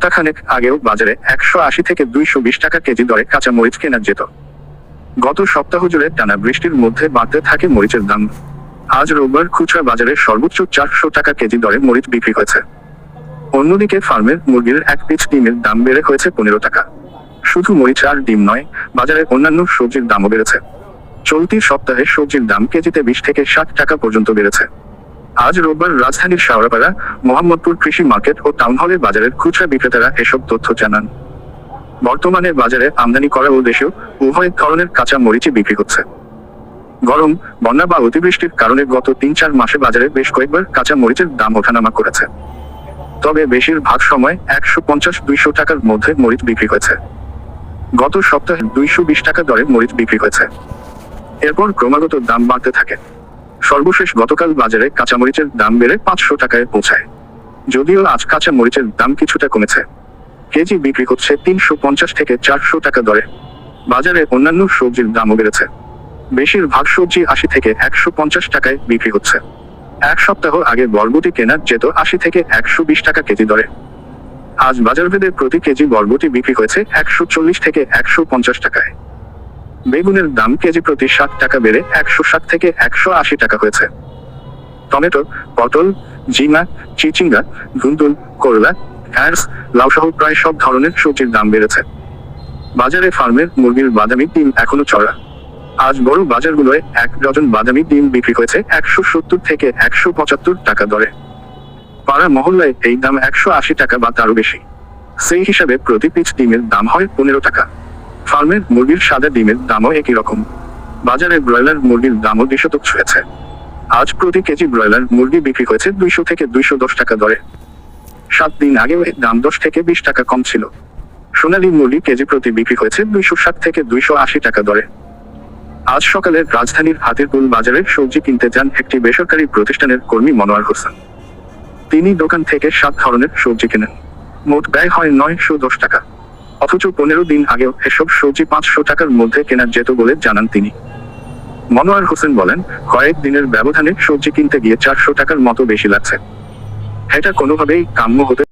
সপ্তাহখানেক আগেও বাজারে একশো আশি থেকে দুইশো বিশ টাকা কেজি দরে কাঁচা মরিচ কেনা যেত। গত সপ্তাহ জুড়ে টানা বৃষ্টির মধ্যে বাড়তে থাকে মরিচের দাম। আজ রোববার খুচরা বাজারে সর্বোচ্চ চারশো টাকা কেজি দরে মরিচ বিক্রি হয়েছে। অন্যদিকে ফার্মের মুরগির এক পিচ ডিমের দাম বেড়ে হয়েছে পনেরো টাকা। শুধু মরিচ আর ডিম নয়, বাজারে অন্যান্য সবজির দামও বেড়েছে। চলতি সপ্তাহে সবজির দাম কেজিতে বিশ থেকে ষাট টাকা পর্যন্ত বেড়েছে। আজ রোববার রাজধানীর শাওড়াপাড়া, মোহাম্মদপুর কৃষি মার্কেট ও টাউন হলের বাজারের খুচরা বিক্রেতারা এসব তথ্য জানান। বর্তমানে বাজারে আমদানি করা ও দেশেও উভয় ধরনের কাঁচা মরিচই বিক্রি হচ্ছে। গরম, বন্যা বা অতিবৃষ্টির কারণে গত তিন চার মাসে বাজারে বেশ কয়েকবার কাঁচা মরিচের দাম ওঠানামা করেছে। তবে বেশিরভাগ সময় একশো পঞ্চাশ দুইশো টাকার মধ্যে মরিচ বিক্রি হয়েছে। গত সপ্তাহে দুইশো বিশ টাকা দরে মরিচ বিক্রি হয়েছে। এরপর ক্রমাগত দাম বাড়তে থাকে। সর্বশেষ গতকাল বাজারে কাঁচামরিচের দাম বেড়ে পাঁচশো টাকায় পৌঁছায়। যদিও আজ কাঁচা মরিচের দাম কিছুটা কমেছে। কেজি বিক্রি হচ্ছে তিনশো পঞ্চাশ থেকে চারশো টাকা দরে। বাজারে অন্যান্য সবজির দামও বেড়েছে। বেশিরভাগ সবজি আশি থেকে একশো পঞ্চাশ টাকায় বিক্রি হচ্ছে। এক সপ্তাহ আগে বরবটি কেনা যেত আশি থেকে একশো বিশ টাকা কেজি দরে। আজ বাজারভেদে প্রতি কেজি বরবটি বিক্রি হয়েছে একশো চল্লিশ থেকে একশো পঞ্চাশ টাকায়। বেগুনের দাম কেজি প্রতি ষাট টাকা বেড়ে একশো ষাট থেকে একশো আশি টাকা হয়েছে। টমেটো, পটল জিমা চিচিঙ্গা, ধুন্দুল, করলা ঘ্যাঁস লাউ সহ প্রায় সব ধরনের সবজির দাম বেড়েছে। বাজারে ফার্মের মুরগির বাদামি ডিম এখনও চড়া। আজ বড় বাজারগুলোয় এক ডজন বাদামি ডিম বিক্রি হয়েছে একশো সত্তর থেকে একশো পঁচাত্তর টাকা দরে। পাড়া মহল্লায় এই দাম একশো আশি টাকা বা তারও বেশি। সেই হিসাবে প্রতি পিচ ডিমের দাম হয় পনেরো টাকা। ফার্মের মুরগির সাদা ডিমের দামও একই রকম। বাজারে ব্রয়লার মুরগির দামও দ্বিশতক ছুঁয়েছে। আজ প্রতি কেজি ব্রয়লার মুরগি বিক্রি হয়েছে দুইশো থেকে দুইশো দশ টাকা দরে। সাত দিন আগেও এর দাম দশ থেকে বিশ টাকা কম ছিল। সোনালী মুরগি কেজি প্রতি বিক্রি হয়েছে দুইশো ষাট থেকে দুইশো আশি টাকা দরে। আজ সকালে রাজধানীর হাতিরপুল বাজারে সবজি কিনতে যান একটি বেসরকারি প্রতিষ্ঠানের কর্মী মনোয়ার হোসেন। তিনি দোকান থেকে সাত ধরনের সবজি কেনেন। মোট ব্যয় হয় নয়শো দশ টাকা। অথচ পনেরো দিন আগেও এসব সবজি পাঁচশো টাকার মধ্যে কেনা যেত বলে জানান তিনি। মনোয়ার হোসেন বলেন, কয়েক দিনের ব্যবধানে সবজি কিনতে গিয়ে চারশো টাকার মতো বেশি লাগছে। এটা কোনোভাবেই কাম্য হতে